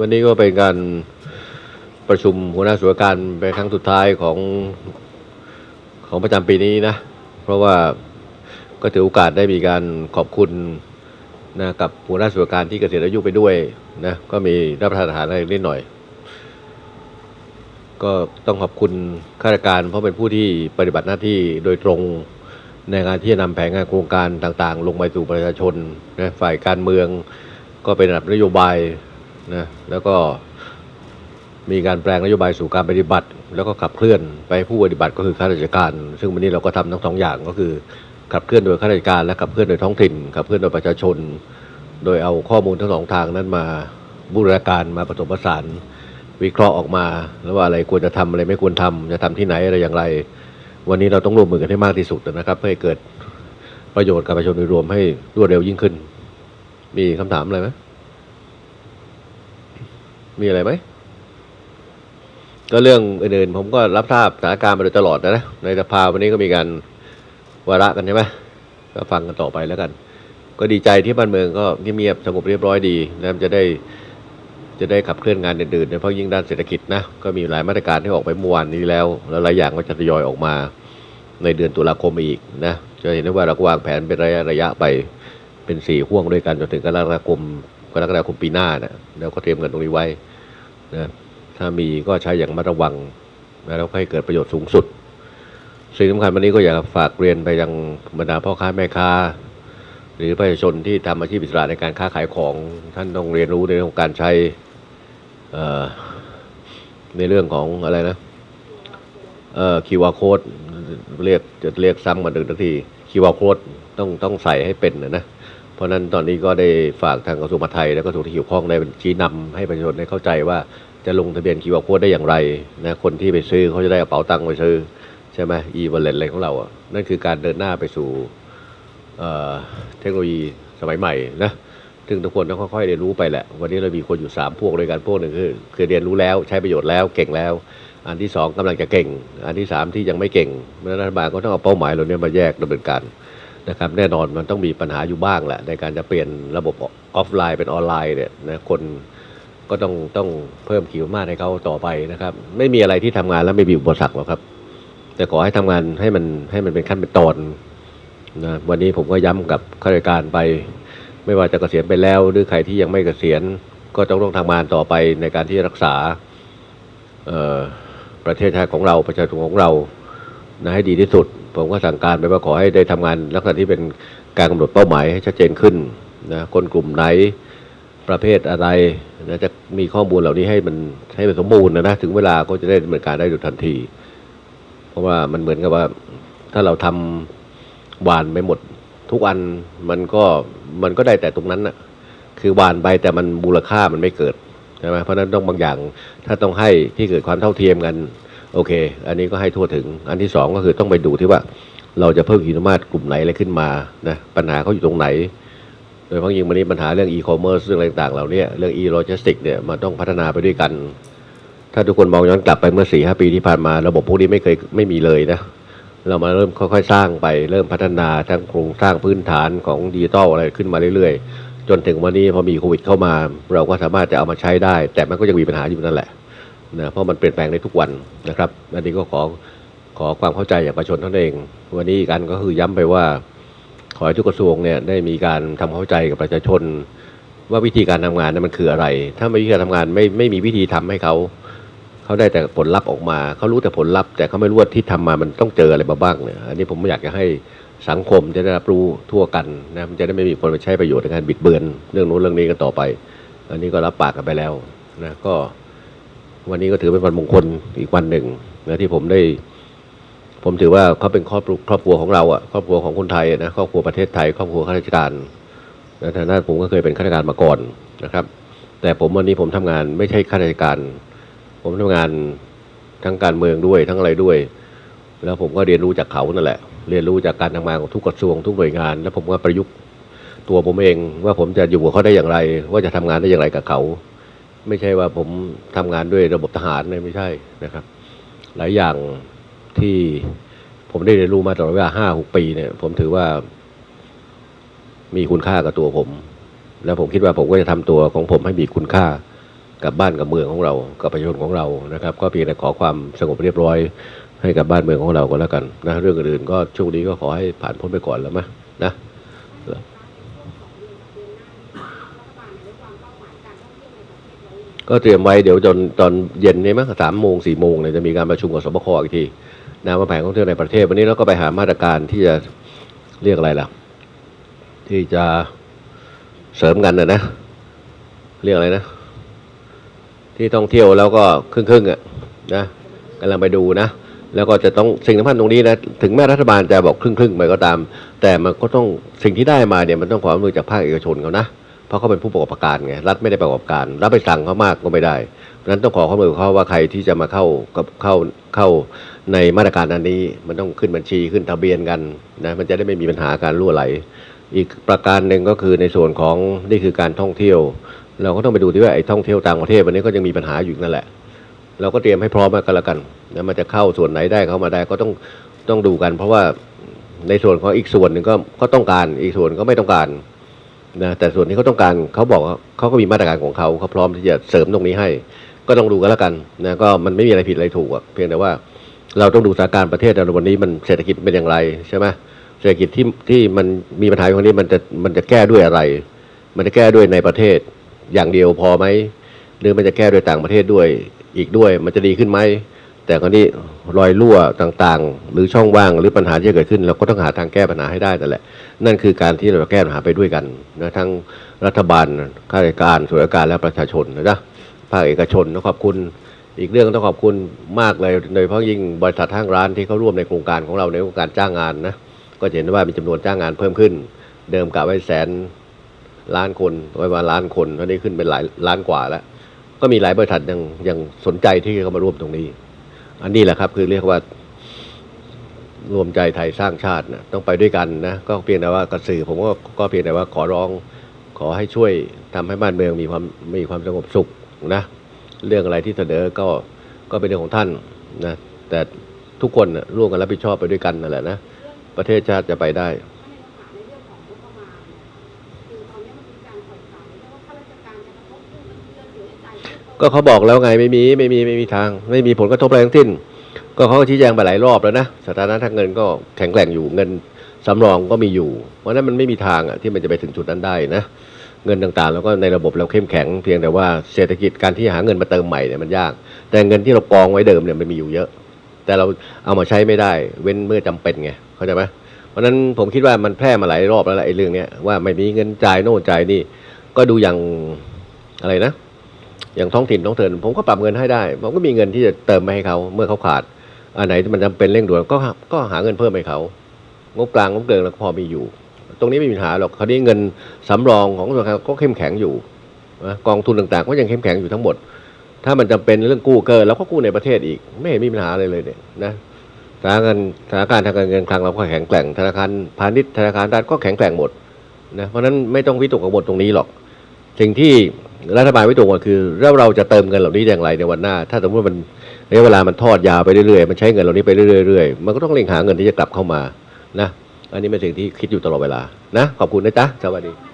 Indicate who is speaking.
Speaker 1: วันนี้ก็เป็นการประชุมหัวหน้าส่วนรการเป็นครั้งสุดท้ายของของประจำปีนี้นะ เพราะว่าก็ถือโอกาสได้มีการขอบคุณนะกับหัวหน้าส่วนรการที่เกษียณอายุไปด้วยนะก็มีรับประทานอาหารอะไรนิดหน่อย ก็ต้องขอบคุณข้าราชการ เพราะเป็นผู้ที่ปฏิบัติหน้าที่โดยตรงในการที่จะนำแผนงานโครงการต่างๆ ลงไปสู่ประชาชนนะฝ่ายการเมืองก็เป็นระดับนโยบาย นะแล้วก็มีการแปลงนโยบายสู่การปฏิบัติ แล้วก็ขับเคลื่อนไปผู้ปฏิบัติก็คือข้าราชการ ซึ่งวันนี้เราก็ทำทั้งสองอย่างก็คือ ขับเคลื่อนโดยข้าราชการ และขับเคลื่อนโดยท้องถิ่น ขับเคลื่อนโดยประชาชน โดยเอาข้อมูลทั้งสองทางนั้นมาบูรณาการมาผสมผสานวิเคราะห์ออกมา แล้วว่าอะไรควรจะทำอะไรไม่ควรทำจะทำที่ไหนอะไรอย่างไร วันนี้เราต้องร่วมมือกันให้มากที่สุดนะครับ เพื่อให้เกิดประโยชน์กับประชาชนโดยรวมให้รวดเร็วยิ่งขึ้น มีคำถามอะไรไหม มีอะไรไหม ก็เรื่องอื่นๆผมก็รับทราบสถานการณ์มาโดยตลอดนะนะ ในสภาวันนี้ก็มีการวาระกันใช่ไหมก็ฟังกันต่อไปแล้วกัน ก็ดีใจที่บ้านเมืองก็เงียบสงบเรียบร้อยดีนะจะได้จะได้ขับเคลื่อนงานอื่นๆโดยเฉพาะยิ่งด้านเศรษฐกิจนะก็มีหลายมาตรการที่ออกไปเมื่อวานนี้แล้ว แล้วหลายอย่างก็จะทยอยออกมาในเดือนตุลาคมอีกนะจะเห็นได้ว่าเราก็วางแผนเป็นระยะระยะไปเป็นสี่ห่วงด้วยกันจนถึงกรกฎาคม กรกฎาคมปีหน้านะแล้วก็เตรียมกันตรงนี้ไว้นะถ้ามีก็ใช้อย่างระมัดระวังนะแล้วให้เกิดประโยชน์สูงสุด สิ่งสำคัญวันนี้ก็อยากฝากเรียนไปยังบรรดาพ่อค้าแม่ค้า หรือประชาชนที่ทำอาชีพอิสระในการค้าขายของท่านต้องเรียนรู้ในเรื่องของการใช้ในเรื่องของอะไรนะเอ่อ QR code เรียกจะเรียกซ้ำมาหนึ่งนาที QR code ต้องต้องใส่ให้เป็นนะนะ เพราะฉะนั้นตอนนี้ก็ได้ฝากทางกระทรวงมหาดไทยและกระทรวงที่เกี่ยวข้องได้ชี้นำให้ประชาชนได้เข้าใจว่าจะลงทะเบียน QR code ได้อย่างไรนะคนที่ไปซื้อเขาจะได้กระเป๋าตังค์ไปซื้อใช่ไหม e-wallet อะไรของเราอะนั่นคือการเดินหน้าไปสู่เทคโนโลยีสมัยใหม่นะซึ่งทุกคนต้องค่อยๆเรียนรู้ไปแหละ วันนี้เรามีคนอยู่ 3 พวกด้วยกันพวกหนึ่งคือคือเรียนรู้แล้วใช้ประโยชน์แล้วเก่งแล้ว อันที่ 2กำลังจะเก่ง อันที่ 3 ที่ยังไม่เก่งเพราะฉะนั้นรัฐบาลก็ต้องเอาเป้าหมายเหล่านี้มาแยกดำเนินการ นะครับแน่นอนมันต้องมีปัญหาอยู่บ้างแหละในการจะเปลี่ยนระบบออฟไลน์เป็นออนไลน์เนี่ยนะคนก็ต้องต้องเพิ่มขีดควมามารถให้เขาต่อไปนะครับ ไม่มีอะไรที่ทำงานแล้วไม่มีอุปสรรคหรอกครับ แต่ขอให้ทำงานให้มันให้มันเป็นขั้นเป็นตอนนะวันนี้ผมก็ย้ำกับข้าราชการไป ไม่ว่าจะเกษียณไปแล้ว หรือใครที่ยังไม่เกษียณ ก็ต้องต้องทำงานต่อไปในการที่รักษาประเทศชาติของเราประชาชนของเรานะให้ดีที่สุด ผมก็สั่งการไปว่าขอให้ได้ทำงานลักษณะที่เป็นการกำหนดเป้าหมายให้ชัดเจนขึ้นนะคนกลุ่มไหนประเภทอะไรนะจะมีข้อมูลเหล่านี้ให้มันให้มันสมบูรณ์นะนะถึงเวลาก็จะได้ดำเนินการได้โดยทันที เพราะว่ามันเหมือนกับว่า ถ้าเราทำหวานไปหมดทุกอันมันก็มันก็ได้แต่ตรงนั้นน่ะคือหวานไปแต่มันมูลค่ามันไม่เกิดใช่ไหมเพราะฉะนั้นต้องบางอย่างถ้าต้องให้ที่เกิดความเท่าเทียมกัน โอเค อันนี้ก็ให้ทั่วถึง อันที่สองก็คือต้องไปดูที่ว่า เราจะเพิ่มขีดความามารถกลุ่มไหนอะไรขึ้นมานะปัญหาเขาอยู่ตรงไหน โดยเฉพาะยิ่งวันนี้ปัญหาเรื่องอีคอมเมิร์ซเรื่องต่างๆเหล่านี้เรื่องอีโลจิสติกเนี่ยมันต้องพัฒนาไปด้วยกัน ถ้าทุกคนมองย้อนกลับไปเมื่อสี่ห้าปีที่ผ่านมา ระบบพวกนี้ไม่เคยไม่มีเลยนะเรามาเริ่มค่อยๆ สร้างไปเริ่มพัฒนาทั้งโครงสร้างพื้นฐานของดิจิตอลอะไรขึ้นมาเรื่อยๆ จนถึงวันนี้พอมีโควิดเข้ามา เราก็สามารถจะเอามาใช้ได้ แต่มันก็ยังมีปัญหาอยู่นั่นแหละ นะเพราะมันเปลี่ยนแปลงในทุกวันนะครับ อันนี้ก็ขอขอความเข้าใจจากประชาชนเท่านั้นเอง วันนี้อีกอันก็คือย้ำไปว่า ขอให้ทุกกระทรวงเนี่ยได้มีการทำควาเข้าใจกับประชาชน ว่าวิธีการทำงานนั้นมันคืออะไร ถ้าไม่วิธีการทำงานไม่ไม่มีวิธีทำให้เขาเขาได้แต่ผลลัพธ์ออกมาเขารู้แต่ผลลัพธ์แต่เขาไม่รู้ว่าที่ทำมามันต้องเจออะไรมาบ้างเนี่ยอันนี้ผมไม่อยากจะให้สังคมจะได้รับรู้ทั่วกันนะมันจะได้ไม่มีคนไปใช้ประโยชน์ในการบิดเบือน เรื่องนู้นเรื่องนี้กันต่อไป อันนี้ก็รับปากกันไปแล้วนะก็ วันนี้ก็ถือเป็นวันมงคลอีกวันหนึ่งนะที่ผมได้ ผมถือว่าเขาเป็นครอบครอบครัวของเราอะครอบครัวของคนไทยนะครอบครัวประเทศไทย ครอบครัวข้าราชการในฐานะผมก็เคยเป็นข้าราชการมาก่อนนะครับ แต่ผมวันนี้ผมทำงานไม่ใช่ข้าราชการ ผมทำงานทั้งการเมืองด้วยทั้งอะไรด้วย แล้วผมก็เรียนรู้จากเขานั่นแหละ เรียนรู้จากการทำงานของทุกกระทรวงทุกหน่วยงาน แล้วผมก็ประยุกต์ตัวผมเองว่าผมจะอยู่กับเขาได้อย่างไร ว่าจะทำงานได้อย่างไรกับเขา ไม่ใช่ว่าผมทำงานด้วยระบบทหารเลยไม่ใช่นะครับ หลายอย่างที่ผมได้เรียนรู้มาตลอดเวลาห้าหกปีเนี่ย ผมถือว่ามีคุณค่ากับตัวผม แล้วผมคิดว่าผมก็จะทำตัวของผมให้มีคุณค่ากับบ้านกับเมืองของเรา กับประชาชนของเรานะครับ ก็เพียงแต่ขอความสงบเรียบร้อยให้กับบ้านเมืองของเราก็แล้วกันนะเรื่องอื่นก็ช่วงนี้ก็ขอให้ผ่านพ้นไปก่อนแล้วมะนะ ก็เตรียมไว้เดี๋ยวจนตอนเย็นนี้มั้งสามโมงสี่โมงเนี่ยจะมีการประชุมกับสบคอีกทีนะมาแผนท่องเที่ยวในประเทศวันนี้เราก็ไปหามาตรการที่จะเรียกอะไรล่ะ ที่จะเสริมกันนะนะเรียกอะไรนะ ที่ท่องเที่ยวแล้วก็ครึ่งๆอะนะกำลังไปดูนะแล้วก็จะต้องสิ่งสำคัญตรงนี้นะถึงแม้รัฐบาลจะบอกครึ่งๆไปก็ตาม แต่มันก็ต้องสิ่งที่ได้มาเนี่ยมันต้องความร่วมมือจากภาคเอกชนเขานะ ราะเขาเป็นผู้ประกอบการไงรัฐไม่ได้ประกอบการรัฐไปสั่งเขามากก็ไม่ได้เพราะฉะนั้นต้องขอความร่วมมือเขาว่าใครที่จะมาเข้ากับเข้าเข้าในมาตรการอันนี้ มันต้องขึ้นบัญชีขึ้นทะเบียนกันนะมันจะได้ไม่มีปัญหาการรั่วไหล อีกประการหนึ่งก็คือในส่วนของนี่คือการท่องเที่ยว เราก็ต้องไปดูที่ว่าไอ้ท่องเที่ยวต่างประเทศวันนี้ก็ยังมีปัญหาอยู่นั่นแหละ เราก็เตรียมให้พร้อมมากันแล้วกันนะมันจะเข้าส่วนไหนได้เข้ามาได้ก็ต้องต้องดูกัน เพราะว่าในส่วนของอีกส่วนหนึ่งก็ก็ต้องการอีกส่วนก็ไม่ต้องการ นะแต่ส่วนที่เขาต้องการเขาบอกว่าเขาก็มีมาตรการของเขาเขาพร้อมที่จะเสริมตรงนี้ให้ ก็ต้องดูกันแล้วกันนะก็มันไม่มีอะไรผิดอะไรถูกอะเพียงแต่ว่าเราต้องดูสถานการณ์ประเทศในวันนี้มันเศรษฐกิจเป็นอย่างไรใช่ไหมเศรษฐกิจที่ที่มันมีปัญหาอย่างนี้มันจะมันจะแก้ด้วยอะไร มันจะแก้ด้วยในประเทศอย่างเดียวพอไหมหรือมันจะแก้ด้วยต่างประเทศด้วยอีกด้วย มันจะดีขึ้นไหม แต่คราวนี้รอยรั่วต่างๆ หรือช่องว่างหรือปัญหาที่เกิดขึ้น เราก็ต้องหาทางแก้ปัญหาให้ได้นั่นแหละ นั่นคือการที่เราแก้ปัญหาไปด้วยกันนะทั้งรัฐบาลข้าราชการส่วนราชการและประชาชนนะจ๊ะภาคเอกชนต้องขอบคุณ อีกเรื่องต้องขอบคุณมากเลยโดยเฉพาะยิ่งบริษัทห้างร้านที่เขาร่วมในโครงการของเราในโครงการจ้างงานนะก็จะเห็นว่ามีจำนวนจ้างงานเพิ่มขึ้น เดิมกะไว้แสนล้านคนไว้ประมาณล้านคนตอนนี้ขึ้นเป็นหลายล้านกว่าแล้ว ก็มีหลายบริษัทยังยังสนใจที่เข้ามาร่วมตรงนี้ อันนี้แหละครับคือเรียกว่ารวมใจไทยสร้างชาตินะต้องไปด้วยกันนะก็เพียงแต่ว่ากระสือผมก็ก็เพียงแต่ว่าขอร้องขอให้ช่วยทำให้บ้านเมืองมีความมีความสงบสุขนะเรื่องอะไรที่เสนอก็ก็เป็นเรื่องของท่านนะแต่ทุกคนนะร่วมกันรับผิดชอบไปด้วยกันนั่นแหละนะประเทศชาติจะไปได้ ก็เขาบอกแล้วไงไม่มีไม่มีไม่มีทาง ไม่มีผลกระทบอะไรทั้งสิ้น ก็เขาชี้แจงไปหลายรอบแล้วนะสถานะทางเงินก็แข็งแกร่งอยู่เงินสำรองก็มีอยู่ เพราะนั้นมันไม่มีทางอะที่มันจะไปถึงจุดนั้นได้นะเงินต่างๆแล้วก็ในระบบเราเข้มแข็งเพียงแต่ว่าเศรษฐกิจการที่หาเงินมาเติมใหม่เนี่ยมันยาก แต่เงินที่เรากองไว้เดิมเนี่ยมันมีอยู่เยอะ แต่เราเอามาใช้ไม่ได้ เว้นเมื่อจำเป็นไงเข้าใจไหมเพราะฉะนั้นผมคิดว่ามันแพร่มาหลายรอบแล้วแหละไอ้เรื่องเนี้ยว่าไม่มีเงินจ่ายโน่นจ่ายนี่ ก็ดูอย่างอะไรนะ อย่างท้องถิ่นท้องเถินผมก็ปรับเงินให้ได้ ผมก็มีเงินที่จะเติมไปให้เขาเมื่อเขาขาด อันไหนที่มันจำเป็นเร่งด่วนก็ก็หาเงินเพิ่มให้เขางบกลางงบเกินเราก็พอมีอยู่ ตรงนี้ไม่มีปัญหาหรอกคราวนี้เงินสำรองของส่วนกลางก็เข้มแข็งอยู่กองทุนต่างๆ ก็ยังเข้มแข็งอยู่ทั้งหมด ถ้ามันจำเป็นเรื่องกู้เกินเราก็กู้ในประเทศอีก ไม่เห็นมีปัญหาอะไรเลยเนี่ยนะสถานการณ์สถานการณ์ทางการเงินคลังเราก็แข็งแกร่งธนาคารพาณิชย์ธนาคารรัฐก็แข็งแกร่งหมดนะเพราะฉะนั้นไม่ต้องวิตกกังวลตรงนี้หรอก สิ่งที่ รัฐบาลไม่ตรงกันคือแล้วเราจะเติมเงินเหล่านี้อย่างไรในวันหน้า ถ้าสมมติมันระยะเวลามันทอดยาวไปเรื่อยๆมันใช้เงินเหล่านี้ไปเรื่อยๆมันก็ต้องเร่งหาเงินที่จะกลับเข้ามานะ อันนี้เป็นสิ่งที่คิดอยู่ตลอดเวลานะขอบคุณนะจ๊ะสวัสดี